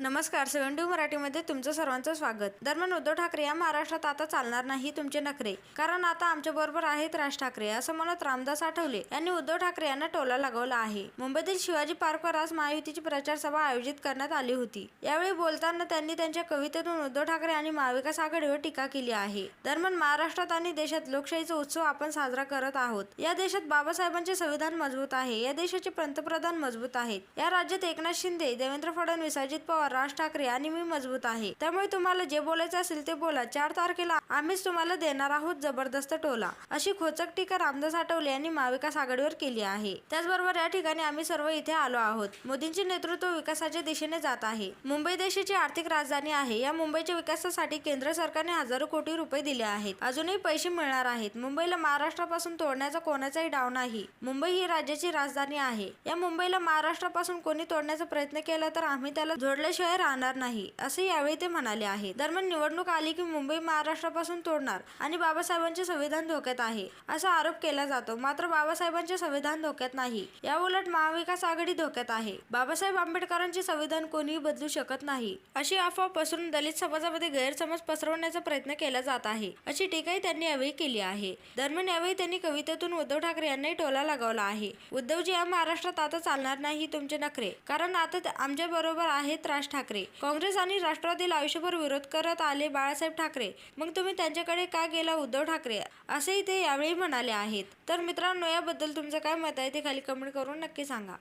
नमस्कार सेवन टू मराठीमध्ये तुमचं सर्वांचं स्वागत. दरम्यान उद्धव ठाकरे या महाराष्ट्रात आता चालणार नाही तुमचे नखरे कारण आता आमच्या बरोबर आहेत राज ठाकरे असं म्हणत रामदास आठवले यांनी उद्धव ठाकरे यांना टोला लागवला आहे. मुंबईतील शिवाजी पार्कवर आज महायुतीची प्रचार सभा आयोजित करण्यात आली होती. यावेळी बोलताना त्यांनी त्यांच्या कवितेतून उद्धव ठाकरे आणि महाविकास आघाडीवर टीका केली आहे. दरम्यान महाराष्ट्रात आणि देशात लोकशाहीचा उत्सव आपण साजरा करत आहोत. या देशात बाबासाहेबांचे संविधान मजबूत आहे या देशाचे पंतप्रधान मजबूत आहेत. या राज्यात एकनाथ शिंदे देवेंद्र फडणवीस अजित पवार राज ठाकरे आणि मी मजबूत आहे. त्यामुळे तुम्हाला जे बोलायचं असेल ते बोला. चार तारखेला आम्हीच तुम्हाला देणार आहोत जबरदस्त टोला अशी खोचक टीका रामदास आठवले यांनी महाविकास आघाडीवर केली आहे. त्याचबरोबर या ठिकाणी आम्ही सर्व इथे आलो आहोत. मोदींचे नेतृत्व विकासाच्या दिशेने जात आहे. मुंबई देशाची आर्थिक राजधानी आहे. या मुंबईच्या विकासासाठी केंद्र सरकारने हजारो कोटी रुपये दिले आहेत. अजूनही पैसे मिळणार आहेत. मुंबईला महाराष्ट्रापासून तोडण्याचा कोणाचाही डाव नाही. मुंबई ही राज्याची राजधानी आहे. या मुंबईला महाराष्ट्रापासून कोणी तोडण्याचा प्रयत्न केला तर आम्ही त्याला जोडल्याशिवाय राहणार नाही असे यावेळी ते म्हणाले आहे. दरम्यान निवडणूक आली की मुंबई महाराष्ट्रापासून तोडणार आणि बाबासाहेबांचे संविधान धोक्यात आहे असा आरोप केला जातो. मात्र बाबासाहेबांचे संविधान धोक्यात नाही या उलट महाविकास आघाडी धोक्यात आहे. बाबासाहेब आंबेडकरांचे संविधान कोणीही बदलू शकत नाही अशी अफवा पसरून दलित समाजामध्ये गैरसमज पसरवण्याचा प्रयत्न केला जात आहे अशी टीकाही त्यांनी यावेळी केली आहे. दरम्यान यावेळी त्यांनी कवितेतून उद्धव ठाकरे यांनाही टोला लगावला आहे. उद्धवजी या महाराष्ट्रात आता चालणार नाही तुमचे नखरे कारण आता आमच्या बरोबर आहेत राज ठाकरे. काँग्रेस आणि राष्ट्रवादीला आयुष्यभर विरोध करत आले बाळासाहेब ठाकरे. मग तुम्ही त्यांच्याकडे का गेला उद्धव ठाकरे? असेही ते यावेळी म्हणाले आहेत. तर मित्रांनो याबद्दल तुमचं काय मत आहे ते खाली कमेंट करून नक्की सांगा.